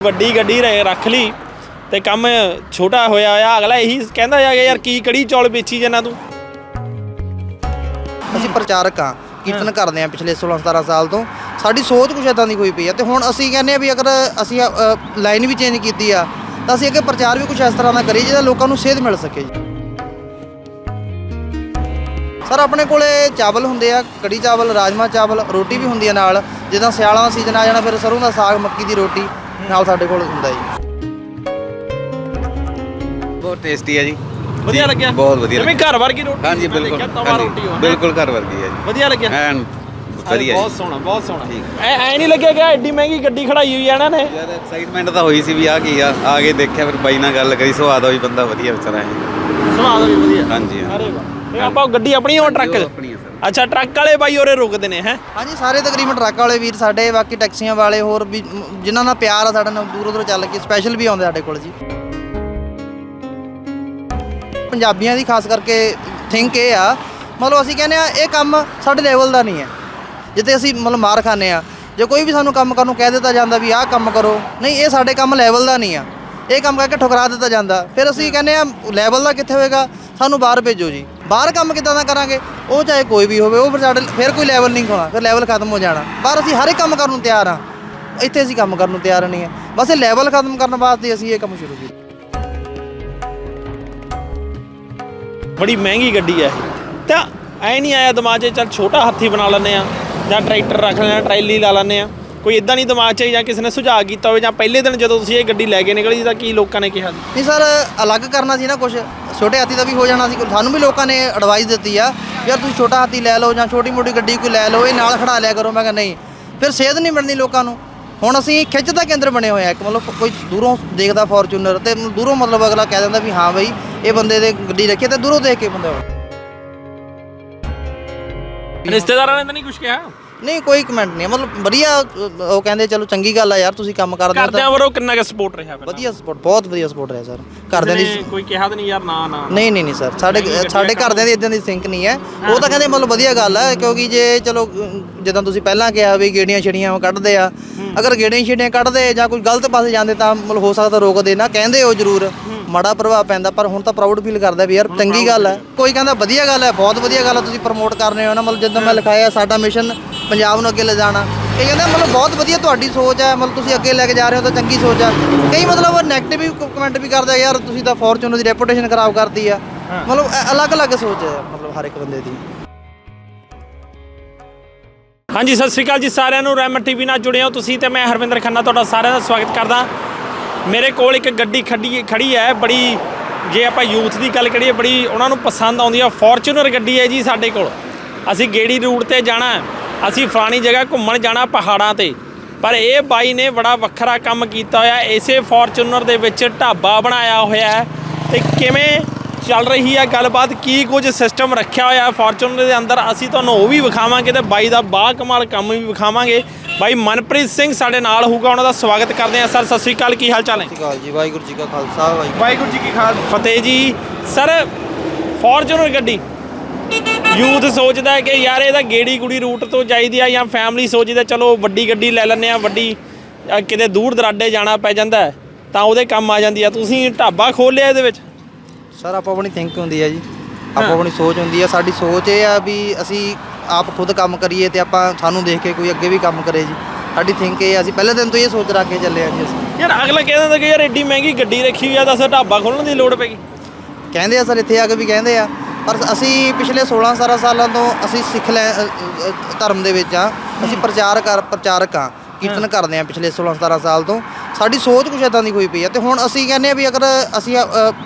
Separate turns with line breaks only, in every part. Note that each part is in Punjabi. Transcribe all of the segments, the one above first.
ਵੱਡੀ ਗੱਡੀ ਰ- ਰੱਖ ਲਈ ਤੇ ਕੰਮ ਛੋਟਾ ਹੋਇਆ ਆ ਅਗਲਾ ਇਹੀ ਕਹਿੰਦਾ ਆ ਕਿ ਯਾਰ ਕੀ ਕੜੀ ਚੌਲ ਵੇਚੀ ਜਾਂਦਾ ਤੂੰ?
ਅਸੀਂ ਪ੍ਰਚਾਰਕ ਹਾਂ, ਕੀਰਤਨ ਕਰਦੇ ਹਾਂ ਪਿਛਲੇ 16 17 ਸਾਲ ਤੋਂ। ਸਾਡੀ ਸੋਚ ਕੁਛ ਇਦਾਂ ਦੀ ਹੋਈ ਪਈ ਆ ਤੇ ਹੁਣ ਅਸੀਂ ਕਹਿੰਦੇ ਆ ਵੀ ਅਗਰ ਅਸੀਂ ਲਾਈਨ ਵੀ ਚੇਂਜ ਕੀਤੀ ਆ, ਤਾਂ ਅਸੀਂ ਅੱਗੇ ਪ੍ਰਚਾਰ ਵੀ ਕੁਛ ਇਸ ਤਰ੍ਹਾਂ ਦਾ ਕਰੀਏ ਜਿਹਦਾ ਲੋਕਾਂ ਨੂੰ ਸੇਧ ਮਿਲ ਸਕੇ ਜੀ। ਸਰ, ਆਪਣੇ ਕੋਲੇ ਚਾਵਲ ਹੁੰਦੇ ਆ, ਕੜੀ ਚਾਵਲ ਰਾਜਮਾ ਚਾਵਲ, ਰੋਟੀ ਵੀ ਹੁੰਦੀ ਆ ਨਾਲ, ਜਿੱਦਾਂ ਸਿਆਲਾਂ ਦਾ ਸੀਜ਼ਨ ਆ ਜਾਣਾ, ਫਿਰ ਸਰੋਂ ਦਾ ਸਾਗ, ਮੱਕੀ ਦੀ ਰੋਟੀ। ਨਾਲ ਸਾਡੇ ਕੋਲ ਹੁੰਦਾ ਜੀ।
ਬਹੁਤ ਟੇਸਟੀ ਹੈ ਜੀ।
ਵਧੀਆ ਲੱਗਿਆ?
ਬਹੁਤ ਵਧੀਆ
ਜਿਵੇਂ ਘਰ ਵਰਗੀ ਰੋਟੀ
ਹਾਂਜੀ ਬਿਲਕੁਲ।
ਤਵਾ ਰੋਟੀ ਹੋ
ਬਿਲਕੁਲ ਘਰ ਵਰਗੀ ਹੈ ਜੀ।
ਵਧੀਆ ਲੱਗਿਆ?
ਐਨ ਵਧੀਆ
ਬਹੁਤ ਸੋਹਣਾ ਬਹੁਤ ਸੋਹਣਾ। ਐ ਐ ਨਹੀਂ ਲੱਗਿਆ ਕਿ ਐਡੀ ਮਹਿੰਗੀ ਗੱਡੀ ਖੜਾਈ ਹੋਈ ਆ ਇਹਨਾਂ ਨੇ?
ਯਾਰ ਐਕਸਾਈਟਮੈਂਟ ਤਾਂ ਹੋਈ ਸੀ ਵੀ ਆ ਕੀ ਆ ਆ ਕੇ ਦੇਖਿਆ ਫਿਰ ਬਾਈ ਨਾਲ ਗੱਲ ਕਰੀ ਸਵਾਦ ਹੋਈ ਬੰਦਾ ਵਧੀਆ ਵਿਚਾਰਾ ਹੈ।
ਸਵਾਦ ਵੀ ਵਧੀਆ।
ਹਾਂਜੀ ਹਾਂ।
ਅਰੇ ਵਾਹ। ਇਹ ਆਪਾਂ ਗੱਡੀ ਆਪਣੀ ਉਹ ਟਰੱਕ
ਆਪਣੀ
ਅੱਛਾ ਟਰੱਕ ਵਾਲੇ ਬਾਈ ਉਰੇ ਰੁਕਦੇ ਨੇ ਹੈ?
ਹਾਂਜੀ ਸਾਰੇ ਤਕਰੀਬਨ ਟਰੱਕ ਵਾਲੇ ਵੀਰ ਸਾਡੇ ਬਾਕੀ ਟੈਕਸੀਆਂ ਵਾਲੇ ਹੋਰ ਵੀ ਮ, ਜਿਨ੍ਹਾਂ ਨਾਲ ਪਿਆਰ ਆ ਸਾਡੇ ਨਾਲ ਦੂਰੋਂ ਦੂਰੋਂ ਚੱਲ ਕੇ ਸਪੈਸ਼ਲ ਵੀ ਆਉਂਦੇ ਸਾਡੇ ਕੋਲ ਜੀ। ਪੰਜਾਬੀਆਂ ਦੀ ਖਾਸ ਕਰਕੇ ਥਿੰਕ ਇਹ ਆ ਮਤਲਬ ਅਸੀਂ ਕਹਿੰਦੇ ਆ ਇਹ ਕੰਮ ਸਾਡੇ ਲੈਵਲ ਦਾ ਨਹੀਂ ਹੈ। ਜਿੱਤੇ ਅਸੀਂ ਮਤਲਬ ਮਾਰ ਖਾਂਦੇ ਆ ਜੇ ਕੋਈ ਵੀ ਸਾਨੂੰ ਕੰਮ ਕਰਨ ਨੂੰ ਕਹਿ ਦਿੱਤਾ ਜਾਂਦਾ ਵੀ ਆਹ ਕੰਮ ਕਰੋ ਨਹੀਂ ਇਹ ਸਾਡੇ ਕੰਮ ਲੈਵਲ ਦਾ ਨਹੀਂ ਆ। ਇਹ ਕੰਮ ਕਰਕੇ ਠੁਕਰਾ ਦਿੱਤਾ ਜਾਂਦਾ। ਫਿਰ ਅਸੀਂ ਕਹਿੰਦੇ ਆ ਲੈਵਲ ਦਾ ਕਿੱਥੇ ਹੋਏਗਾ? ਸਾਨੂੰ ਬਾਹਰ ਭੇਜੋ ਜੀ। ਬਾਹਰ ਕੰਮ ਕਿੱਦਾਂ ਦਾ ਕਰਾਂਗੇ? ਉਹ ਚਾਹੇ ਕੋਈ ਵੀ ਹੋਵੇ, ਉਹ ਫਿਰ ਸਾਡੇ ਫਿਰ ਕੋਈ ਲੈਵਲ ਨਹੀਂ ਹੋਣਾ, ਫਿਰ ਲੈਵਲ ਖਤਮ ਹੋ ਜਾਣਾ। ਬਾਹਰ ਅਸੀਂ ਹਰ ਇੱਕ ਕੰਮ ਕਰਨ ਨੂੰ ਤਿਆਰ ਆ ਇੱਥੇ ਅਸੀਂ ਕੰਮ ਕਰਨ ਨੂੰ ਤਿਆਰ ਨਹੀਂ ਆ ਬਸ ਇਹ ਲੈਵਲ ਖਤਮ ਕਰਨ ਵਾਸਤੇ ਅਸੀਂ ਇਹ ਕੰਮ ਸ਼ੁਰੂ ਕੀਤਾ।
ਬੜੀ ਮਹਿੰਗੀ ਗੱਡੀ ਹੈ ਤਾਂ ਐ ਨਹੀਂ ਆਇਆ ਦਿਮਾਗ 'ਚ, ਚੱਲ ਛੋਟਾ ਹਾਥੀ ਬਣਾ ਲੈਂਦੇ ਆ ਜਾਂ ਟਰੈਕਟਰ ਰੱਖ ਲੈਂਦੇ ਆ ਟਰੈਲੀ ਲਾ ਲੈਂਦੇ ਆ ਕੋਈ ਇਦਾਂ ਨਹੀਂ ਦਿਮਾਗ 'ਚ ਜਾਂ ਕਿਸੇ ਨੇ ਸੁਝਾਅ ਕੀਤਾ ਹੋਵੇ ਜਾਂ ਪਹਿਲੇ ਦਿਨ ਜਦੋਂ ਤੁਸੀਂ ਇਹ ਗੱਡੀ ਲੈ ਕੇ ਨਿਕਲੀ ਤਾਂ ਕੀ ਲੋਕਾਂ ਨੇ ਕਿਹਾ
ਨਹੀਂ ਸਰ ਅਲੱਗ ਕਰਨਾ ਸੀ ਨਾ ਕੁਝ ਛੋਟੇ ਹਾਥੀ ਦਾ ਵੀ ਹੋ ਜਾਣਾ ਸੀ ਸਾਨੂੰ ਵੀ ਲੋਕਾਂ ਨੇ ਐਡਵਾਈਸ ਦਿੱਤੀ ਆ ਯਾਰ ਤੁਸੀਂ ਛੋਟਾ ਹਾਥੀ ਲੈ ਲਓ ਜਾਂ ਛੋਟੀ ਮੋਟੀ ਗੱਡੀ ਕੋਈ ਲੈ ਲਓ ਇਹ ਨਾਲ ਖੜਾ ਲਿਆ ਕਰੋ। ਮੈਂ ਕਿਹਾ ਨਹੀਂ ਫਿਰ ਸੇਧ ਨਹੀਂ ਮਿਲਣੀ ਲੋਕਾਂ ਨੂੰ। ਹੁਣ ਅਸੀਂ ਖਿੱਚ ਦਾ ਕੇਂਦਰ ਬਣੇ ਹੋਏ ਆ। ਇੱਕ ਮਤਲਬ ਕੋਈ ਦੂਰੋਂ ਦੇਖਦਾ ਫੋਰਚੂਨਰ ਤੇ ਦੂਰੋਂ ਮਤਲਬ ਅਗਲਾ ਕਹਿ ਦਿੰਦਾ ਵੀ ਹਾਂ ਬਈ ਇਹ ਬੰਦੇ ਦੇ ਗੱਡੀ ਰੱਖੀ ਤੇ ਦੂਰੋਂ ਦੇਖ ਕੇ ਬੰਦਾ
ਰਿਸ਼ਤੇਦਾਰਾਂ ਨੇ ਤਾਂ ਨਹੀਂ ਕੁਝ ਕਿਹਾ।
ਨਹੀਂ ਕੋਈ ਕਮੈਂਟ ਨਹੀਂ ਮਤਲਬ ਵਧੀਆ ਉਹ ਕਹਿੰਦੇ ਚਲੋ ਚੰਗੀ ਗੱਲ ਆ ਯਾਰ ਤੁਸੀਂ ਕੰਮ ਕਰਦੇ ਹੋ ਤਾਂ
ਕਰਦਿਆਂ ਵੱਲੋਂ ਕਿੰਨਾ ਕੁ ਸਪੋਰਟ ਰਿਹਾ ਫਿਰ?
ਵਧੀਆ ਸਪੋਰਟ ਬਹੁਤ ਵਧੀਆ ਸਪੋਰਟ ਰਿਹਾ ਸਰ ਘਰਦਿਆਂ ਦੀ
ਨੇ ਕੋਈ ਕਿਹਾ ਤਾਂ ਨਹੀਂ ਯਾਰ ਨਾ ਨਾ
ਨਹੀਂ ਨਹੀਂ ਨਹੀਂ ਸਰ ਸਾਡੇ ਸਾਡੇ ਘਰਦਿਆਂ ਦੀ ਇਦਾਂ ਦੀ ਸਿੰਕ ਨਹੀਂ ਹੈ। ਉਹ ਤਾਂ ਕਹਿੰਦੇ ਮਤਲਬ ਵਧੀਆ ਗੱਲ ਹੈ ਕਿਉਂਕਿ ਜੇ ਚਲੋ ਅਮ, ਜਿੱਦਾਂ ਤੁਸੀਂ ਪਹਿਲਾਂ ਕਿਹਾ ਵੀ ਗੇੜੀਆਂ ਛੜੀਆਂ ਕੱਢਦੇ ਆ। ਅਗਰ ਗੇੜੀਆਂ ਛੜੀਆਂ ਕੱਢਦੇ ਜਾਂ ਕੋਈ ਗਲਤ ਪਾਸੇ ਜਾਂਦੇ ਤਾਂ ਮਤਲਬ ਹੋ ਸਕਦਾ ਰੋਕਦੇ ਨਾ। ਕਹਿੰਦੇ ਉਹ ਜ਼ਰੂਰ ਮਾੜਾ ਪ੍ਰਭਾਵ ਪੈਂਦਾ ਪਰ ਹੁਣ ਤਾਂ ਪ੍ਰਾਊਡ ਫੀਲ ਕਰਦਾ ਵੀ ਯਾਰ ਚੰਗੀ ਗੱਲ ਹੈ ਕੋਈ ਕਹਿੰਦਾ ਵਧੀਆ ਗੱਲ ਹੈ ਬਹੁਤ ਵਧੀਆ ਗੱਲ ਹੈ ਤੁਸੀਂ ਪ੍ਰਮੋਟ ਕਰ ਰਹੇ ਹੋ ਨਾ। ਮਤਲਬ ਜਿੱਦਾਂ ਮੈਂ ਲਿਖਾਇਆ ਸਾਡਾ ਮਿਸ਼ਨ ਪੰਜਾਬ ਨੂੰ ਅੱਗੇ ਲੈ ਜਾਣਾ ਕਈ ਕਹਿੰਦੇ ਮਤਲਬ ਬਹੁਤ ਵਧੀਆ ਤੁਹਾਡੀ ਸੋਚ ਹੈ ਮਤਲਬ ਤੁਸੀਂ ਅੱਗੇ ਲੈ ਕੇ ਜਾ ਰਹੇ ਹੋ ਤਾਂ ਚੰਗੀ ਸੋਚ ਹੈ। ਕਈ ਮਤਲਬ ਨੈਗੇਟਿਵ ਵੀ ਕਮੈਂਟ ਵੀ ਕਰਦੇ ਆ ਯਾਰ ਤੁਸੀਂ ਤਾਂ ਫੋਰਚੂਨਰ ਦੀ ਰੈਪੂਟੇਸ਼ਨ ਖਰਾਬ ਕਰਤੀ ਆ। ਮਤਲਬ ਅਲੱਗ-ਅਲੱਗ ਸੋਚ ਹੈ ਮਤਲਬ ਹਰ ਇੱਕ ਬੰਦੇ ਦੀ।
ਹਾਂਜੀ ਸਤਿ ਸ਼੍ਰੀ ਅਕਾਲ ਜੀ ਸਾਰਿਆਂ ਨੂੰ ਰੈਮਟ ਟੀਵੀ ਨਾਲ ਜੁੜੇ ਹੋ ਤੁਸੀਂ ਤੇ ਮੈਂ ਹਰਵਿੰਦਰ ਖੰਨਾ ਤੁਹਾਡਾ ਸਾਰਿਆਂ ਦਾ ਸਵਾਗਤ ਕਰਦਾ। ਮੇਰੇ ਕੋਲ ਇੱਕ ਗੱਡੀ ਖੜੀ ਖੜੀ ਹੈ ਬੜੀ ਜੇ ਆਪਾਂ ਯੂਥ ਦੀ ਗੱਲ ਕਰੀਏ ਬੜੀ ਉਹਨਾਂ ਨੂੰ ਪਸੰਦ ਆਉਂਦੀ ਆ। ਫੋਰਚੂਨਰ ਗੱਡੀ ਹੈ ਜੀ ਸਾਡੇ ਕੋਲ। ਅਸੀਂ ਗੇੜੀ ਰੂਟ ਤੇ ਜਾਣਾ ਹੈ। ਅਸੀਂ ਫਲਾਣੀ ਜਗ੍ਹਾ ਘੁੰਮਣ ਜਾਣਾ ਪਹਾੜਾਂ ਤੇ। ਪਰ ਇਹ ਬਾਈ ਨੇ ਬੜਾ ਵੱਖਰਾ ਕੰਮ ਕੀਤਾ ਹੋਇਆ। ਇਸੇ ਫੋਰਚੂਨਰ ਦੇ ਵਿੱਚ ਢਾਬਾ ਬਣਾਇਆ ਹੋਇਆ ਹੈ। ਤੇ ਕਿਵੇਂ ਚੱਲ ਰਹੀ ਹੈ ਗੱਲਬਾਤ? ਕੀ ਕੁਝ ਸਿਸਟਮ ਰੱਖਿਆ ਹੋਇਆ ਫੋਰਚੂਨਰ ਦੇ ਅੰਦਰ? ਅਸੀਂ ਤੁਹਾਨੂੰ ਉਹ ਵੀ ਵਿਖਾਵਾਂਗੇ ਤੇ ਬਾਈ ਦਾ ਬਾ ਕਮਾਲ ਕੰਮ ਵੀ ਵਿਖਾਵਾਂਗੇ। ਬਾਈ ਮਨਪ੍ਰੀਤ ਸਿੰਘ ਸਾਡੇ ਨਾਲ ਹੋਊਗਾ। ਉਹਨਾਂ ਦਾ ਸਵਾਗਤ ਕਰਦੇ ਹਾਂ। ਸਰ ਸਤਿ ਸ੍ਰੀ ਅਕਾਲ। ਕੀ ਹਾਲ ਚਾਲ ਹੈ?
ਸਤਿ ਸ਼੍ਰੀ ਅਕਾਲ ਜੀ। ਵਾਹਿਗੁਰੂ ਜੀ ਕਾ ਖਾਲਸਾ ਵਾਹਿਗੁਰੂ
ਜੀ ਕੀ ਖਾਲਸਾ। ਫਤਿਹ ਜੀ। ਸਰ ਫੋਰਚੂਨਰ ਗੱਡੀ। ਯੂਥ ਸੋਚਦਾ ਹੈ ਕਿ ਯਾਰ ਇਹਦਾ ਗੇੜੀ ਗੁੜੀ ਰੂਟ ਤੋਂ ਚਾਹੀਦੀ ਆ ਜਾਂ ਫੈਮਿਲੀ ਸੋਚਦਾ ਚਲੋ ਵੱਡੀ ਗੱਡੀ ਲੈ ਲੈਂਦੇ ਆ ਵੱਡੀ ਅ, ਕਿਤੇ ਦੂਰ ਦਰਾਡੇ ਜਾਣਾ ਪੈ ਜਾਂਦਾ ਹੈ, ਤਾਂ ਉਹਦੇ ਕੰਮ ਆ ਜਾਂਦੀ ਆ। ਤੁਸੀਂ ਢਾਬਾ ਖੋਲਿਆ ਇਹਦੇ ਵਿੱਚ?
ਸਰ ਆਪੋ ਆਪਣੀ ਥਿੰਕ ਹੁੰਦੀ ਹੈ ਜੀ। ਆਪੋ ਆਪਣੀ ਸੋਚ ਹੁੰਦੀ ਹੈ ਸਾਡੀ ਸੋਚ ਇਹ ਆ ਵੀ ਅਸੀਂ ਆਪ ਖੁਦ ਕੰਮ ਕਰੀਏ ਤੇ ਆਪਾਂ ਸਾਨੂੰ ਦੇਖ ਕੇ ਕੋਈ ਅੱਗੇ ਵੀ ਕੰਮ ਕਰੇ ਜੀ। ਸਾਡੀ ਥਿੰਕ ਇਹ ਆ ਅਸੀਂ ਪਹਿਲੇ ਦਿਨ ਤੋਂ ਇਹ ਸੋਚ ਰੱਖ ਕੇ ਚੱਲੇ ਆ ਜੀ ਅਸੀਂ।
ਯਾਰ ਅਗਲਾ ਕਹਿੰਦਾ ਹੁੰਦਾ ਕਿ ਯਾਰ ਐਡੀ ਮਹਿੰਗੀ ਗੱਡੀ ਰੱਖੀ ਹੋਈ ਆ ਤਾਂ ਅਸਾਂ ਢਾਬਾ ਖੋਲਣ ਦੀ ਲੋੜ ਪੈਗੀ
ਕਹਿੰਦੇ ਆ ਸਰ ਇੱਥੇ ਆ ਕੇ ਵੀ ਕਹਿੰਦੇ ਆ। ਪਰ ਅਸੀਂ ਪਿਛਲੇ 16 17 ਸਾਲਾਂ ਤੋਂ ਅਸੀਂ ਸਿੱਖ ਲੈ ਧਰਮ ਦੇ ਵਿੱਚ ਆ ਅਸੀਂ ਪ੍ਰਚਾਰ ਕਰ ਪ੍ਰਚਾਰਕ ਆ ਕੀਰਤਨ ਕਰਦੇ ਆ ਪਿਛਲੇ 16 17 ਸਾਲ ਤੋਂ। ਸਾਡੀ ਸੋਚ ਕੁਛ ਇਦਾਂ ਦੀ ਹੋਈ ਪਈ ਆ। ਤੇ ਹੁਣ ਅਸੀਂ ਕਹਿੰਦੇ ਆ ਵੀ ਅਗਰ ਅਸੀਂ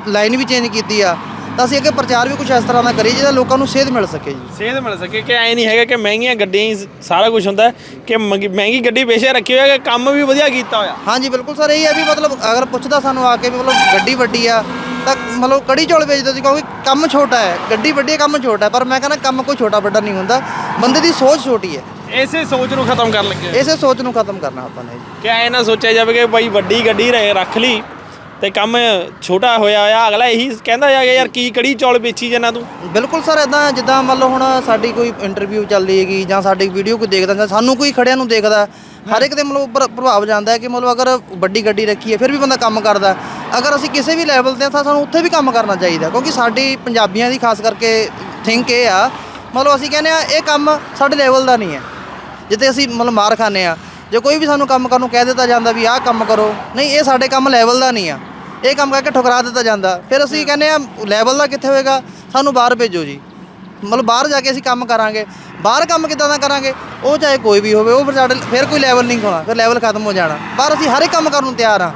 ਲਾਈਨ ਵੀ ਚੇਂਜ ਕੀਤੀ ਆ ਤਾਂ ਅਸੀਂ ਅੱਗੇ ਪ੍ਰਚਾਰ ਵੀ ਕੁਛ ਇਸ ਤਰ੍ਹਾਂ ਦਾ ਕਰੀਏ ਜਿਹਦਾ ਲੋਕਾਂ ਨੂੰ ਸੇਧ ਮਿਲ ਸਕੇ ਜੀ।
ਸੇਧ ਮਿਲ ਸਕੇ। ਕਿ ਐ ਨਹੀਂ ਹੈਗਾ ਕਿ ਮਹਿੰਗੀਆਂ ਗੱਡੀਆਂ ਹੀ ਸਾਰਾ ਕੁਝ ਹੁੰਦਾ ਕਿ ਮਹਿੰਗੀ ਗੱਡੀ ਬੇਸ਼ੱਕ ਰੱਖੀ ਹੋਇਆ ਕਿ ਕੰਮ ਵੀ ਵਧੀਆ ਕੀਤਾ ਹੋਇਆ।
ਹਾਂਜੀ ਬਿਲਕੁਲ ਸਰ ਇਹ ਹੈ ਵੀ ਮਤਲਬ ਅਗਰ ਪੁੱਛਦਾ ਸਾਨੂੰ ਆ ਕੇ ਵੀ ਮਤਲਬ ਗੱਡੀ ਵੱਡੀ ਆ ਤਾਂ ਮਤਲਬ ਕੜੀ ਚੌਲ ਵੇਚਦੇ ਸੀ ਕਿਉਂਕਿ ਕੰਮ ਛੋਟਾ ਹੈ ਗੱਡੀ ਵੱਡੀ ਹੈ ਕੰਮ ਛੋਟਾ ਹੈ ਪਰ ਮੈਂ ਕਹਿੰਦਾ ਕੰਮ ਕੋਈ ਛੋਟਾ ਵੱਡਾ ਨਹੀਂ ਹੁੰਦਾ ਬੰਦੇ ਦੀ ਸੋਚ ਛੋਟੀ ਹੈ।
ਇਸੇ ਸੋਚ ਨੂੰ ਖਤਮ ਕਰਨ ਲੱਗੇ
ਇਸੇ ਸੋਚ ਨੂੰ ਖਤਮ ਕਰਨਾ ਆਪਾਂ ਨੇ ਜੀ।
ਕਿ ਐ ਨਾ ਸੋਚਿਆ ਜਾਵੇ ਕਿ ਭਾਈ ਵੱਡੀ ਗੱਡੀ ਰ- ਰੱਖ ਲਈ ਤੇ ਕੰਮ ਛੋਟਾ ਹੋਇਆ ਆ ਅਗਲਾ ਇਹੀ ਕਹਿੰਦਾ ਕਿ ਯਾਰ ਕੀ ਕੜੀ ਚੌਲ ਵੇਚੀ ਜਾਂਦਾ ਤੂੰ?
ਬਿਲਕੁਲ ਸਰ ਇਦਾਂ ਜਿੱਦਾਂ ਮੰਨ ਲਓ ਹੁਣ ਸਾਡੀ ਕੋਈ ਇੰਟਰਵਿਊ ਚੱਲਦੀ ਹੈਗੀ ਜਾਂ ਸਾਡੀ ਵੀਡੀਓ ਕੋਈ ਦੇਖਦਾ ਜਾਂ ਸਾਨੂੰ ਕੋਈ ਖੜਿਆਂ ਨੂੰ ਦੇਖਦਾ ਹਰ ਇੱਕ ਦੇ ਮਤਲਬ ਉੱਪਰ ਪ੍ਰਭਾਵ ਜਾਂਦਾ ਹੈ ਕਿ ਮਤਲਬ ਅਗਰ ਵੱਡੀ ਗੱਡੀ ਰੱਖੀ ਹੈ ਫਿਰ ਵੀ ਬੰਦਾ ਕੰਮ ਕਰਦਾ। ਅਗਰ ਅਸੀਂ ਕਿਸੇ ਵੀ ਲੈਵਲ ਤੇ ਤਾਂ ਸਾਨੂੰ ਉੱਥੇ ਵੀ ਕੰਮ ਕਰਨਾ ਚਾਹੀਦਾ ਕਿਉਂਕਿ ਸਾਡੀ ਪੰਜਾਬੀਆਂ ਦੀ ਖਾਸ ਕਰਕੇ ਥਿੰਕ ਇਹ ਆ ਮਤਲਬ ਅਸੀਂ ਕਹਿੰਦੇ ਆ ਇਹ ਕੰਮ ਸਾਡੇ ਲੈਵਲ ਦਾ ਨਹੀਂ ਹੈ। ਜਿੱਥੇ ਅਸੀਂ ਮਤਲਬ ਮਾਰ ਖਾਂਦੇ ਆ ਜੇ ਕੋਈ ਵੀ ਸਾਨੂੰ ਕੰਮ ਕਰਨ ਨੂੰ ਕਹਿ ਦਿੱਤਾ ਜਾਂਦਾ ਵੀ ਆਹ ਕੰਮ ਕਰੋ ਨਹੀਂ ਇਹ ਸਾਡੇ ਕੰਮ ਲੈਵਲ ਦਾ ਨਹੀਂ ਆ। ਇਹ ਕੰਮ ਕਰਕੇ ਠੁਕਰਾ ਦਿੱਤਾ ਜਾਂਦਾ। ਫਿਰ ਅਸੀਂ ਕਹਿੰਦੇ ਆ ਲੈਵਲ ਦਾ ਕਿੱਥੇ ਹੋਏਗਾ? ਸਾਨੂੰ ਬਾਹਰ ਭੇਜੋ ਜੀ। ਮਤਲਬ ਬਾਹਰ ਜਾ ਕੇ ਅਸੀਂ ਕੰਮ ਕਰਾਂਗੇ ਬਾਹਰ ਕੰਮ ਕਿੱਦਾਂ ਦਾ ਕਰਾਂਗੇ ਉਹ ਚਾਹੇ ਕੋਈ ਵੀ ਹੋਵੇ ਉਹ ਫਿਰ ਸਾਡੇ ਫਿਰ ਕੋਈ ਲੈਵਲ ਨਹੀਂ ਹੋਣਾ ਫਿਰ ਲੈਵਲ ਖਤਮ ਹੋ ਜਾਣਾ। ਬਾਹਰ ਅਸੀਂ ਹਰ ਇੱਕ ਕੰਮ ਕਰਨ ਨੂੰ ਤਿਆਰ ਆ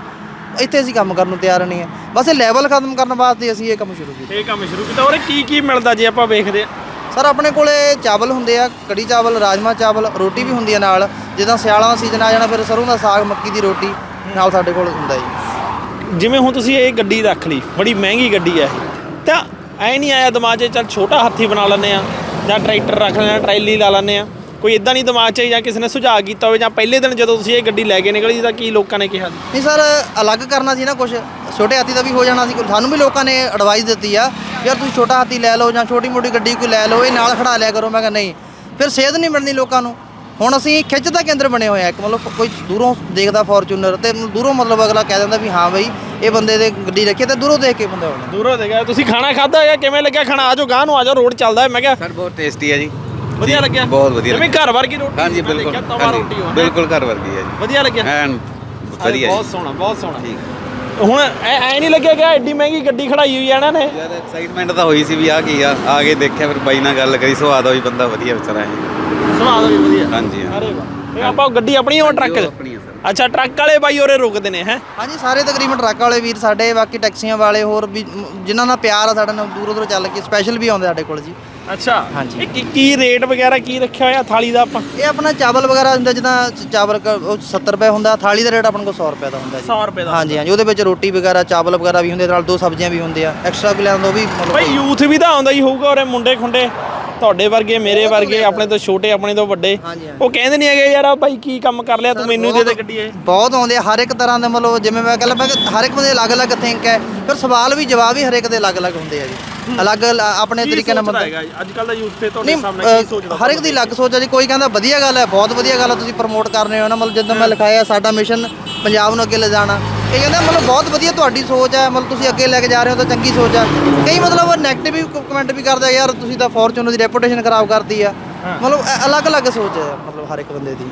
ਇੱਥੇ ਅਸੀਂ ਕੰਮ ਕਰਨ ਨੂੰ ਤਿਆਰ ਨਹੀਂ ਆ ਬਸ ਇਹ ਲੈਵਲ ਖਤਮ ਕਰਨ ਵਾਸਤੇ ਅਸੀਂ ਇਹ ਕੰਮ ਸ਼ੁਰੂ ਕੀਤਾ।
ਇਹ ਕੰਮ ਸ਼ੁਰੂ ਕੀਤਾ। ਔਰ ਕੀ ਕੀ ਮਿਲਦਾ ਜੇ ਆਪਾਂ ਵੇਖਦੇ ਆ
ਸਰ ਆਪਣੇ ਕੋਲੇ ਚਾਵਲ ਹੁੰਦੇ ਆ ਕੜੀ ਚਾਵਲ ਰਾਜਮਾ ਚਾਵਲ ਰੋਟੀ ਵੀ ਹੁੰਦੀ ਆ ਨਾਲ। ਜਿੱਦਾਂ ਸਿਆਲਾਂ ਦਾ ਸੀਜ਼ਨ ਆ ਜਾਣਾ ਫਿਰ ਸਰੋਂ ਦਾ ਸਾਗ ਮੱਕੀ ਦੀ ਰੋਟੀ ਨਾਲ ਸਾਡੇ ਕੋਲ ਹੁੰਦਾ ਜੀ।
ਜਿਵੇਂ ਹੁਣ ਤੁਸੀਂ ਇਹ ਗੱਡੀ ਰੱਖ ਲਈ ਬੜੀ ਮਹਿੰਗੀ ਗੱਡੀ ਹੈ ਇਹ। ਤਾਂ ਐ ਨਹੀਂ ਆਇਆ ਦਿਮਾਗ 'ਚ, ਚੱਲ ਛੋਟਾ ਹਾਥੀ ਬਣਾ ਲੈਂਦੇ ਆ ਜਾਂ ਟਰੈਕਟਰ ਰੱਖ ਲੈਂਦੇ ਆ ਟਰੈਲੀ ਲਾ ਲੈਂਦੇ ਆ ਕੋਈ ਇਦਾਂ ਨਹੀਂ ਦਿਮਾਗ 'ਚ ਜਾਂ ਕਿਸੇ ਨੇ ਸੁਝਾਅ ਕੀਤਾ ਹੋਵੇ, ਜਾਂ ਪਹਿਲੇ ਦਿਨ ਜਦੋਂ ਤੁਸੀਂ ਇਹ ਗੱਡੀ ਲੈ ਕੇ ਨਿਕਲੀ ਤਾਂ ਕੀ ਲੋਕਾਂ ਨੇ ਕਿਹਾ
ਨਹੀਂ ਸਰ, ਅਲੱਗ ਕਰਨਾ ਸੀ ਨਾ ਕੁਝ ਛੋਟੇ ਹਾਥੀ ਦਾ ਵੀ ਹੋ ਜਾਣਾ ਸੀ ਸਾਨੂੰ ਵੀ ਲੋਕਾਂ ਨੇ ਐਡਵਾਈਸ ਦਿੱਤੀ ਆ, ਯਾਰ ਤੁਸੀਂ ਛੋਟਾ ਹਾਥੀ ਲੈ ਲਓ ਜਾਂ ਛੋਟੀ ਮੋਟੀ ਗੱਡੀ ਕੋਈ ਲੈ ਲਓ, ਇਹ ਨਾਲ ਖੜਾ ਲਿਆ ਕਰੋ। ਮੈਂ ਕਿਹਾ ਨਹੀਂ, ਫਿਰ ਸੇਧ ਨਹੀਂ ਮਿਲਣੀ ਲੋਕਾਂ ਨੂੰ। ਹੁਣ ਅਸੀਂ ਖਿੱਚ ਦਾ ਕੇਂਦਰ ਬਣੇ ਹੋਇਆ ਇੱਕ ਮਤਲਬ ਕੋਈ ਦੂਰੋਂ ਦੇਖਦਾ ਫੋਰਚੂਨਰ ਤੇ ਦੂਰੋਂ ਮਤਲਬ ਅਗਲਾ ਕਹਿ ਦਿੰਦਾ ਵੀ ਹਾਂ ਬਈ ਇਹ ਬੰਦੇ ਦੇ ਗੱਡੀ ਰੱਖੀ ਤੇ ਦੂਰੋਂ ਦੇਖ ਕੇ ਬੰਦਾ ਹੋਣਾ
ਦੂਰੋਂ ਦੇਖਿਆ ਤੁਸੀਂ ਖਾਣਾ ਖਾਦਾ ਹੈਗਾ ਕਿਵੇਂ ਲੱਗਿਆ ਖਾਣਾ? ਆਜੋ ਗਾਂ ਨੂੰ ਆਜੋ ਰੋਡ ਚੱਲਦਾ ਹੈ। ਮੈਂ ਕਿਹਾ
ਸਰ ਬਹੁਤ ਟੇਸਟੀ ਹੈ ਜੀ।
ਵਧੀਆ ਲੱਗਿਆ?
ਬਹੁਤ ਵਧੀਆ
ਜਿਵੇਂ ਘਰ ਵਰਗੀ ਰੋਟੀ
ਹਾਂਜੀ
ਮੈਂ
ਬਿਲਕੁਲ।
ਦੇਖਿਆ ਤਵਾ
ਹਾਂਜੀ,
ਰੋਟੀ ਹੋ
ਬਿਲਕੁਲ ਘਰ ਵਰਗੀ ਹੈ ਜੀ।
ਵਧੀਆ ਲੱਗਿਆ?
ਐਨ ਵਧੀਆ
ਬਹੁਤ
ਜੀ।
ਸੋਹਣਾ ਬਹੁਤ ਸੋਹਣਾ। ਹੁਣ ਐ ਐ ਨਹੀਂ ਲੱਗਿਆ ਕਿ ਆਹ ਐਡੀ ਮਹਿੰਗੀ ਗੱਡੀ ਖੜਾਈ ਹੋਈ ਆ ਇਹਨਾਂ ਨੇ?
ਯਾਰ ਐਕਸਾਈਟਮੈਂਟ ਤਾਂ ਹੋਈ ਸੀ ਵੀ ਆ ਕੀ ਆ। ਆ ਕੇ ਦੇਖਿਆ ਫਿਰ ਬਾਈ ਨਾਲ ਗੱਲ ਕਰੀ ਸਵਾਦ ਹੋਈ ਬੰਦਾ ਵਧੀਆ ਵਿਚਾਰਾ ਹੈ।
ਸਵਾਦ ਵੀ ਵਧੀਆ।
ਹਾਂਜੀ ਹਾਂ।
ਅਰੇ ਵਾਹ। ਇਹ ਆਪਾਂ ਗੱਡੀ ਆਪਣੀ ਉਹ ਟਰੱਕ
ਆਪਣੀ ਆ।
ਅੱਛਾ ਟਰੱਕ ਵਾਲੇ ਬਾਈ ਉਰੇ ਰੁਕਦੇ ਨੇ ਹੈ?
ਹਾਂਜੀ ਸਾਰੇ ਤਕਰੀਬਨ ਟਰੱਕ ਵਾਲੇ ਵੀਰ ਸਾਡੇ ਬਾਕੀ ਟੈਕਸੀਆਂ ਵਾਲੇ ਹੋਰ ਵੀ ਮ, ਜਿਨ੍ਹਾਂ ਨਾਲ ਪਿਆਰ ਆ ਸਾਡੇ ਨਾਲ ਦੂਰੋਂ ਦੂਰੋਂ ਚੱਲ ਕੇ ਸਪੈਸ਼ਲ ਵੀ ਆਉਂਦੇ ਸਾਡੇ ਕੋਲ ਜੀ।
ਅੱਛਾ
ਹਾਂਜੀ।
ਇਹ ਕੀ- ਕੀ ਰੇਟ ਵਗੈਰਾ ਕੀ ਰੱਖਿਆ ਹੋਇਆ ਥਾਲੀ ਦਾ ਆਪਾਂ?
ਇਹ ਆਪਣਾ ਚਾਵਲ ਵਗੈਰਾ ਹੁੰਦਾ ਜਿੱਦਾਂ ਚ- ਚਾਵਲ ਕ- ਉਹ 70 ਰੁਪਏ ਹੁੰਦਾ ਥਾਲੀ ਦਾ ਰੇਟ ਆਪਣੇ ਕੋਲ 100 ਰੁਪਏ ਦਾ ਹੁੰਦਾ ਜੀ।
100 ਰੁਪਏ ਦਾ
ਹਾਂਜੀ ਹਾਂਜੀ ਉਹਦੇ ਵਿੱਚ ਰੋਟੀ ਵਗੈਰਾ ਚਾਵਲ ਵਗੈਰਾ ਵੀ ਹੁੰਦੇ ਨਾਲ ਦੋ ਸਬਜ਼ੀਆਂ ਵੀ ਹੁੰਦੇ ਆ ਐਕਸਟਰਾ ਵੀ ਲੈਣ ਦੋ ਵੀ ਮਤਲਬ
ਭਾਈ ਯੂਥ ਵੀ ਤਾਂ ਆਉਂਦਾ ਹੀ ਹੋਊਗਾ ਉਰੇ ਮੁੰਡੇ ਖੁੰਡੇ ਤੁਹਾਡੇ ਵਰਗੇ ਮੇਰੇ ਵਰਗੇ ਆਪਣੇ ਤੋਂ ਛੋਟੇ ਆਪਣੇ ਤੋਂ ਵੱਡੇ।
ਹਾਂਜੀ, ਹਾਂਜੀ।
ਉਹ ਕਹਿੰਦੇ ਨਹੀਂ ਹੈਗੇ ਯਾਰ ਆ ਭਾਈ ਕੀ ਕੰਮ ਕਰ ਲਿਆ ਤੂੰ? ਮੈਨੂੰ ਦੇ ਦੇ ਗੱਡੀ ਇਹ।
ਬਹੁਤ ਆਉਂਦੇ ਆ ਹਰ ਇੱਕ ਤਰ੍ਹਾਂ ਦੇ ਮਤਲਬ ਜਿਵੇਂ ਮੈਂ ਕਹਿੰਦਾ ਮੈਂ ਕਿ ਹਰ ਇੱਕ ਬੰਦੇ ਅਲੱਗ ਅਲੱਗ ਥਿੰਕ ਹੈ ਫਿਰ ਸਵਾਲ ਵੀ ਜਵਾਬ ਵੀ ਹਰ ਇੱਕ ਦੇ ਅਲੱਗ ਅਲੱਗ ਹੁੰਦੇ ਆ ਜੀ। ਅਲੱਗ ਅਲ- ਆਪਣੇ ਤਰੀਕੇ ਨਾਲ ਬੰਦਾ
ਅੱਜ ਕੱਲ ਦਾ ਯੂਥ ਤੇ ਤੁਹਾਡੇ ਸਾਹਮਣੇ ਕੀ ਸੋਚਦਾ
ਹਰ ਇੱਕ ਦੀ ਅਲੱਗ ਸੋਚ ਹੈ ਜੀ। ਕੋਈ ਕਹਿੰਦਾ ਵਧੀਆ ਗੱਲ ਹੈ ਬਹੁਤ ਵਧੀਆ ਗੱਲ ਹੈ ਤੁਸੀਂ ਪ੍ਰਮੋਟ ਕਰ ਰਹੇ ਹੋ ਨਾ। ਮਤਲਬ ਜਿੱਦਾਂ ਮੈਂ ਲਿਖਾਇਆ ਸਾਡਾ ਮਿਸ਼ਨ ਪੰਜਾਬ ਨੂੰ ਅੱਗੇ ਲੈ ਜਾਣਾ। ਇਹ ਕਹਿੰਦੇ ਮਤਲਬ ਬਹੁਤ ਵਧੀਆ ਤੁਹਾਡੀ ਸੋਚ ਹੈ ਮਤਲਬ ਤੁਸੀਂ ਅੱਗੇ ਲੈ ਕੇ ਜਾ ਰਹੇ ਹੋ ਤਾਂ ਚੰਗੀ ਸੋਚ ਹੈ। ਕਈ ਮਤਲਬ ਨੈਗੇਟਿਵ ਵੀ ਕਮੈਂਟ ਵੀ ਕਰਦੇ ਆ ਯਾਰ ਤੁਸੀਂ ਤਾਂ ਫੋਰਚੂਨਰ ਦੀ ਰੈਪੂਟੇਸ਼ਨ ਖਰਾਬ ਕਰਤੀ ਆ। ਮਤਲਬ ਅਲੱਗ-ਅਲੱਗ ਸੋਚ ਹੈ ਮਤਲਬ ਹਰ ਇੱਕ ਬੰਦੇ ਦੀ।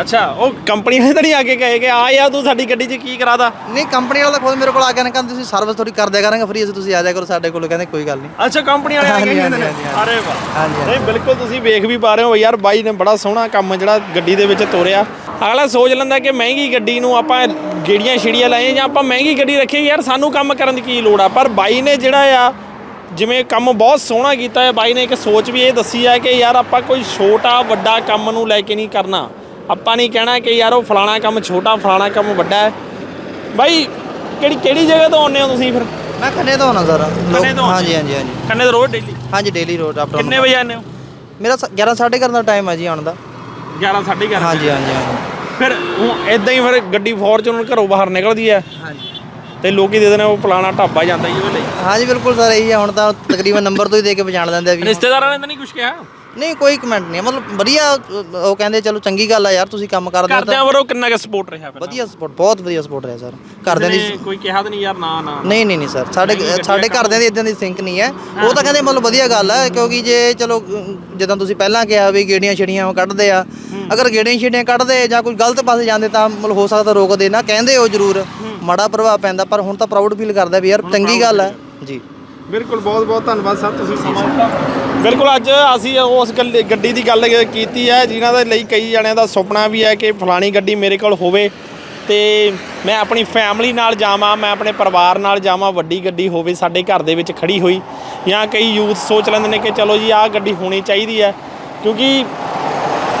ਅੱਛਾ ਉਹ ਕੰਪਨੀ ਵਾਲੇ ਤਾਂ ਨਹੀਂ ਆ ਕੇ ਕਹੇ ਕਿ ਆ ਯਾਰ ਤੂੰ ਸਾਡੀ ਗੱਡੀ 'ਚ ਕੀ ਕਰਾਦਾ
ਨਹੀਂ ਕੰਪਨੀ ਵਾਲਾ ਤਾਂ ਖੁਦ ਮੇਰੇ ਕੋਲ ਆ ਕੇ ਨਾ ਕਹਿੰਦੇ ਤੁਸੀਂ ਸਰਵਿਸ ਥੋੜੀ ਕਰ ਦਿਆ ਕਰਾਂਗੇ ਫ੍ਰੀ ਅਸੀਂ ਤੁਸੀਂ ਆ ਜਾਇਆ ਕਰੋ ਸਾਡੇ ਕੋਲ। ਕਹਿੰਦੇ ਕੋਈ ਗੱਲ ਨਹੀਂ।
ਅੱਛਾ ਕੰਪਨੀ ਵਾਲੇ ਆ ਕੇ ਕਹਿੰਦੇ ਨੇ। ਅਰੇ ਵਾਹ। ਨਹੀਂ ਬਿਲਕੁਲ ਤੁਸੀਂ ਵੇਖ ਵੀ ਪਾ ਰਹੇ ਹੋ ਯਾਰ ਬਾਈ ਨੇ ਬੜਾ ਸੋਹਣਾ ਕੰਮ ਜਿਹੜਾ ਗੱਡੀ ਦੇ ਵਿੱਚ ਤੋਰਿਆ। ਅਗਲਾ ਸੋਚ ਲੈਂਦਾ ਕਿ ਮਹਿੰਗੀ ਗੱਡੀ ਨੂੰ ਆਪਾਂ ਗੇੜੀਆਂ ਛਿੜੀਆਂ ਲਾਏ ਜਾਂ ਆਪਾਂ ਮਹਿੰਗੀ ਗੱਡੀ ਰੱਖੀਏ ਯਾਰ ਸਾਨੂੰ ਕੰਮ ਕਰਨ ਦੀ ਕੀ ਲੋੜ ਆ? ਪਰ ਬਾਈ ਨੇ ਜਿਹੜਾ ਆ ਜਿਵੇਂ ਕੰਮ ਬਹੁਤ ਸੋਹਣਾ ਕੀਤਾ ਹੈ ਬਾਈ ਨੇ ਇੱਕ ਸੋਚ ਵੀ ਇਹ ਦੱਸੀ ਹੈ ਕਿ ਯਾਰ ਆਪਾਂ ਕੋਈ ਛੋਟਾ ਵੱਡਾ ਕੰਮ ਨੂੰ ਲੈ ਕੇ ਨਹੀਂ ਕਰਨਾ। ਆਪਾਂ ਨਹੀਂ ਕਹਿਣਾ ਕਿ ਯਾਰ ਉਹ ਫਲਾਣਾ ਕੰਮ ਛੋਟਾ ਫਲਾਣਾ ਕੰਮ ਵੱਡਾ ਹੈ। ਬਾਈ ਕਿਹੜੀ ਕਿਹੜੀ ਜਗ੍ਹਾ ਤੋਂ ਆਉਂਦੇ ਹੋ ਤੁਸੀਂ ਫਿਰ?
ਮੈਂ ਖੰਨੇ ਤੋਂ ਆਉਣਾ ਸਰ।
ਖੰਨੇ ਤੋਂ
ਹਾਂਜੀ ਹਾਂਜੀ ਹਾਂਜੀ।
ਕੰਨੇ ਦੇ ਰੋਡ ਡੇਲੀ
ਹਾਂਜੀ ਡੇਲੀ ਰੋਡ ਅਪ
ਕਿੰਨੇ ਵਜੇ ਆਉਂਦੇ ਹੋ?
ਮੇਰਾ 11 11:30 ਦਾ ਟਾਈਮ ਹੈ ਜੀ ਆਉਣ ਦਾ।
11 11:30
ਹਾਂਜੀ ਹਾਂਜੀ ਹਾਂਜੀ।
ਫਿਰ ਹੁਣ ਇਦਾਂ ਹੀ ਫਿਰ ਗੱਡੀ ਫੋਰਚੂਨਰ ਘਰੋਂ ਬਾਹਰ ਨਿਕਲਦੀ ਹੈ।
ਹਾਂਜੀ।
ਤੇ ਲੋਕੀ ਦੇ ਦਿੰਦੇ ਉਹ ਫਲਾਣਾ ਢਾਬਾ ਜਾਂਦਾ ਜੀ ਉਹ ਲਈ
ਹਾਂਜੀ ਬਿਲਕੁਲ ਸਰ ਇਹੀ ਹੈ ਹੁਣ ਤਾਂ ਤਕਰੀਬਨ ਨੰਬਰ ਤੋਂ ਹੀ ਦੇ ਕੇ ਪਛਾਣ ਲੈਂਦੇ ਆ ਵੀ
ਰਿਸ਼ਤੇਦਾਰਾਂ ਨੇ ਤਾਂ ਨਹੀਂ ਕੁਝ ਕਿਹਾ?
ਨਹੀਂ ਕੋਈ ਕਮੈਂਟ ਨਹੀਂ ਮਤਲਬ ਵਧੀਆ ਉਹ ਕਹਿੰਦੇ ਚਲੋ ਚੰਗੀ ਗੱਲ ਆ ਯਾਰ ਤੁਸੀਂ ਕੰਮ ਕਰਦੇ ਹੋ
ਕਰਦਿਆਂ ਵੱਲੋਂ ਕਿੰਨਾ ਕੁ ਸਪੋਰਟ ਰਿਹਾ ਫਿਰ
ਵਧੀਆ ਸਪੋਰਟ ਬਹੁਤ ਵਧੀਆ ਸਪੋਰਟ ਰਿਹਾ ਸਰ। ਘਰਦਿਆਂ ਦੀ
ਕੋਈ ਕਿਹਾ ਤਾਂ ਨਹੀਂ ਯਾਰ ਨਾ ਨਾ
ਨਹੀਂ ਨਹੀਂ ਨਹੀਂ ਸਰ। ਸਾਡੇ ਸਾਡੇ ਘਰਦਿਆਂ ਦੀ ਇਦਾਂ ਦੀ ਸਿੰਕ ਨਹੀਂ ਹੈ। ਉਹ ਤਾਂ ਕਹਿੰਦੇ ਮਤਲਬ ਵਧੀਆ ਗੱਲ ਹੈ ਕਿਉਂਕਿ ਜੇ ਚਲੋ ਅਮ, ਜਿੱਦਾਂ ਤੁਸੀਂ ਪਹਿਲਾਂ ਕਿਹਾ ਵੀ ਗੇੜੀਆਂ ਛੜੀਆਂ ਉਹ ਕੱਢਦੇ ਆ। ਅਗਰ ਗੇੜੀਆਂ ਛੜੀਆਂ ਕੱਢਦੇ ਜਾਂ ਕੋਈ ਗਲਤ ਪਾਸੇ ਜਾਂਦੇ ਤਾਂ ਮਤਲਬ ਹੋ ਸਕਦਾ ਰੋਕਦੇ ਨਾ। ਕਹਿੰਦੇ ਉਹ ਜ਼ਰੂਰ। ਮਾੜਾ ਪ੍ਰਭਾਵ ਪੈਂਦਾ ਪਰ ਹੁਣ ਤਾਂ ਪ੍ਰਾਊਡ ਫੀਲ ਕਰਦਾ ਵੀ ਯਾਰ ਚੰਗੀ ਗੱਲ ਹੈ ਜੀ।
ਬਿਲਕੁਲ ਬਹੁਤ ਬਹੁਤ ਧੰਨਵਾਦ ਸਰ, ਤੁਸੀਂ ਸਮਾਂ ਦਿੱਤਾ। ਬਿਲਕੁਲ ਅੱਜ ਅਸੀਂ ਉਸ ਗੱਲ- ਗੱਡੀ ਦੀ ਗੱਲ ਕੀਤੀ ਹੈ, ਜਿਨ੍ਹਾਂ ਦੇ ਲਈ ਕਈ ਜਣਿਆਂ ਦਾ ਸੁਪਨਾ ਵੀ ਹੈ ਕਿ ਫਲਾਣੀ ਗੱਡੀ ਮੇਰੇ ਕੋਲ ਹੋਵੇ ਤੇ ਮੈਂ ਆਪਣੀ ਫੈਮਿਲੀ ਨਾਲ ਜਾਵਾਂ, ਮੈਂ ਆਪਣੇ ਪਰਿਵਾਰ ਨਾਲ ਜਾਵਾਂ, ਵੱਡੀ ਗੱਡੀ ਹੋਵੇ, ਸਾਡੇ ਘਰ ਦੇ ਵਿੱਚ ਖੜੀ ਹੋਈ। ਜਾਂ ਕਈ ਯੂਥ ਸੋਚ ਲੈਂਦੇ ਨੇ ਕਿ ਚਲੋ ਜੀ, ਆਹ ਗੱਡੀ ਹੋਣੀ ਚਾਹੀਦੀ ਹੈ। ਕਿਉਂਕਿ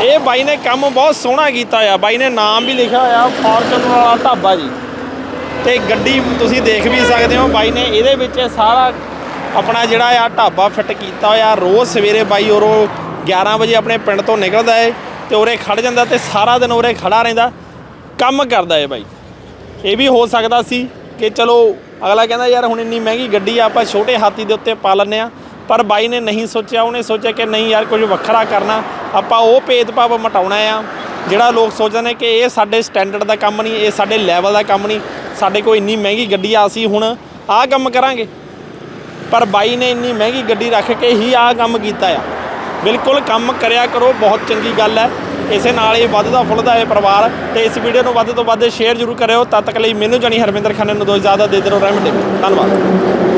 ਇਹ ਬਾਈ ਨੇ ਕੰਮ ਬਹੁਤ ਸੋਹਣਾ ਕੀਤਾ ਆ। ਬਾਈ ਨੇ ਨਾਮ ਵੀ ਲਿਖਿਆ ਹੋਇਆ, ਫੋਰਚੂਨਰ ਵਾਲਾ ਢਾਬਾ ਜੀ। ਤੇ ਗੱਡੀ ਤੁਸੀਂ ਦੇਖ ਵੀ ਸਕਦੇ ਹੋ, ਬਾਈ ਨੇ ਇਹਦੇ ਵਿੱਚ ਸਾਰਾ ਆਪਣਾ ਜਿਹੜਾ ਆ ਢਾਬਾ ਫਿੱਟ ਕੀਤਾ ਹੋਇਆ, ਰੋਜ਼ ਸਵੇਰੇ ਬਾਈ ਉਰੋਂ 11 ਵਜੇ ਆਪਣੇ ਪਿੰਡ ਤੋਂ ਨਿਕਲਦਾ ਏ ਤੇ ਉਰੇ ਖੜ ਜਾਂਦਾ ਤੇ ਸਾਰਾ ਦਿਨ ਉਰੇ ਖੜਾ ਰਹਿੰਦਾ, ਕੰਮ ਕਰਦਾ ਏ ਬਾਈ। ਇਹ ਵੀ ਹੋ ਸਕਦਾ ਸੀ ਕਿ ਚਲੋ ਅਗਲਾ ਕਹਿੰਦਾ ਯਾਰ ਹੁਣ ਇੰਨੀ ਮਹਿੰਗੀ ਗੱਡੀ ਆ, ਆਪਾਂ ਛੋਟੇ ਹਾਥੀ ਦੇ ਉੱਤੇ ਪਾ ਲੈਂਦੇ ਆ, ਪਰ ਬਾਈ ਨੇ ਨਹੀਂ ਸੋਚਿਆ, ਉਹਨੇ ਸੋਚਿਆ ਕਿ ਨਹੀਂ ਯਾਰ ਕੁਝ ਵੱਖਰਾ ਕਰਨਾ, ਆਪਾਂ ਉਹ ਭੇਦਭਾਵ ਮਟਾਉਣਾ ਆ। ਜਿਹੜਾ ਲੋਕ ਸੋਚਦੇ ਨੇ ਕਿ ਇਹ ਸਾਡੇ ਸਟੈਂਡਰਡ ਦਾ ਕੰਮ ਨਹੀਂ, ਇਹ ਸਾਡੇ ਲੈਵਲ ਦਾ ਕੰਮ ਨਹੀਂ, ਸਾਡੇ ਕੋਲ ਇੰਨੀ ਮਹਿੰਗੀ ਗੱਡੀ ਆ, ਅਸੀਂ ਹੁਣ ਆਹ ਕੰਮ ਕਰਾਂਗੇ। ਪਰ ਬਾਈ ਨੇ ਇੰਨੀ ਮਹਿੰਗੀ ਗੱਡੀ ਰੱਖ ਕੇ ਹੀ ਆਹ ਕੰਮ ਕੀਤਾ ਆ। ਬਿਲਕੁਲ ਕੰਮ ਕਰਿਆ ਕਰੋ, ਬਹੁਤ ਚੰਗੀ ਗੱਲ ਹੈ। ਇਸੇ ਨਾਲ ਇਹ ਵੱਧਦਾ ਫੁੱਲਦਾ ਇਹ ਪਰਿਵਾਰ, ਤੇ ਇਸ ਵੀਡੀਓ ਨੂੰ ਵੱਧ ਤੋਂ ਵੱਧ ਸ਼ੇਅਰ ਜ਼ਰੂਰ ਕਰਿਓ। ਤਦ ਤੱਕ ਲਈ ਮੈਨੂੰ ਜਾਨੀ ਹਰਵਿੰਦਰ ਖੰਨੇ ਨੂੰ ਦੋ ਇਜਾਜ਼ਤ, ਦੇ ਦਿਓ ਰਹਿਮਤ ਧੰਨਵਾਦ।